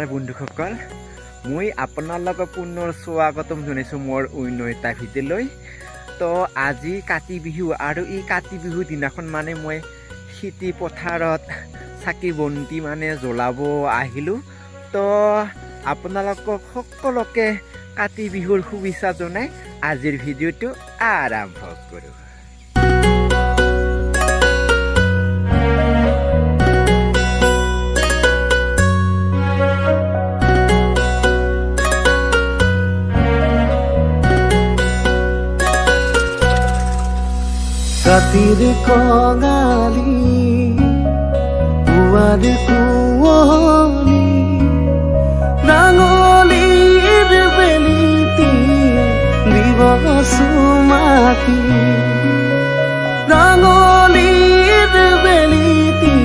নমস্কাৰ বন্ধুসকল মই আপোনালোকক পুনৰ স্বাগতম জনাইছোঁ মোৰ অন্য এটা ভিডিঅ'লৈ তো আজি কাতি বিহু আৰু এই কাতি বিহুৰ দিনাখন মানে মই খেতি পথাৰত চাকি বন্তি মানে জ্বলাব আহিলোঁ। তো আপোনালোকক সকলোকে কাতি বিহুৰ শুভেচ্ছা জনাই আজিৰ ভিডিঅ'টো আৰম্ভ কৰোঁ। রাতির কঙালি পুয়ার কুয়লি নাঙলির বেলিতি দিবস মাতি নাঙলির বেলিতি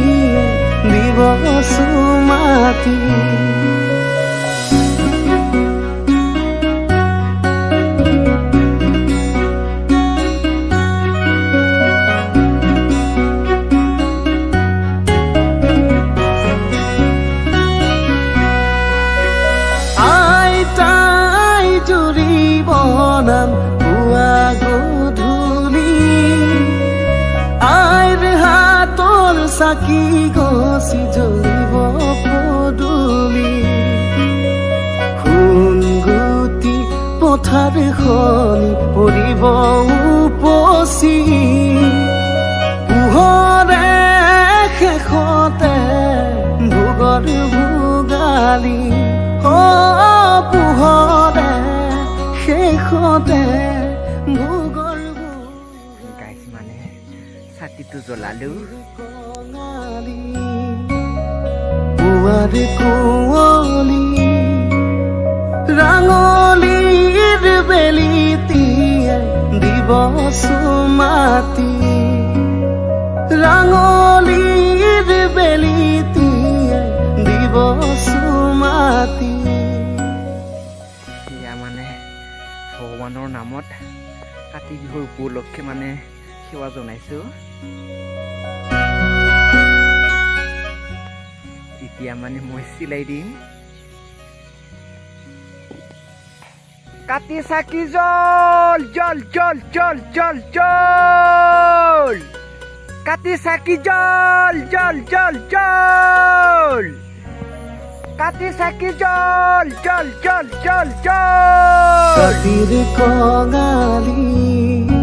দিবস মাতি নাম পুৱা গধূলি আইৰ হাতৰ চাকি গছি জ্বলিব পদূলি। সোণ গুটি পথাৰ খনি পৰিব উপচি পোহৰে শেষতে ভোগৰ ভোগালী। পুৱাৰ কুঁৱলী ৰাঙলীৰ বেলিতিয়াই দিব চুমাতি ৰাঙলীৰ বেলিতিয়াই দিব চুমাতি এয়া মানে ভগৱানৰ নামত কাতি বিহুৰ উপলক্ষে মানে সেৱা জনাইছোঁ এতিয়া মানে মই চিলাই দিম। কাতি চাকি জল জল জল জল জল জল কাতি চাকি জল জল জল জল কাতি চাকি জল জল জল জল জল ৰাতিৰ কঙালী।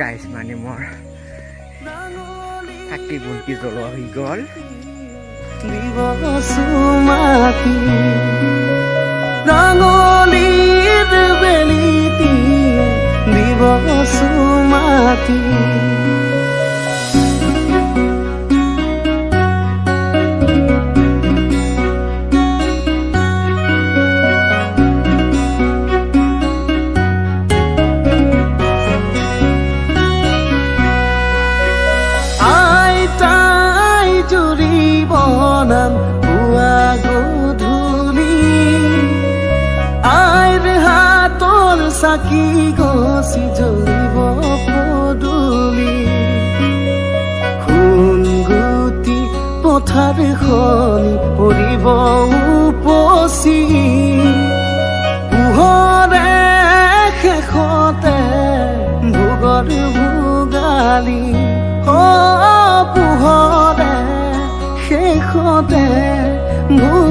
গাইছ মানে মোৰ চাকি বন্তি জ্বলোৱা হৈ গ'ল দিবসুমাতি ৰাঙলীৰ চাকি গছি জ্বলিব পদূলি। সোণ পথাৰ খনি পৰিব উপচি পোহৰে শেষতে ভোগৰ ভোগালী। অ পোহৰে শেষতে ভোগৰ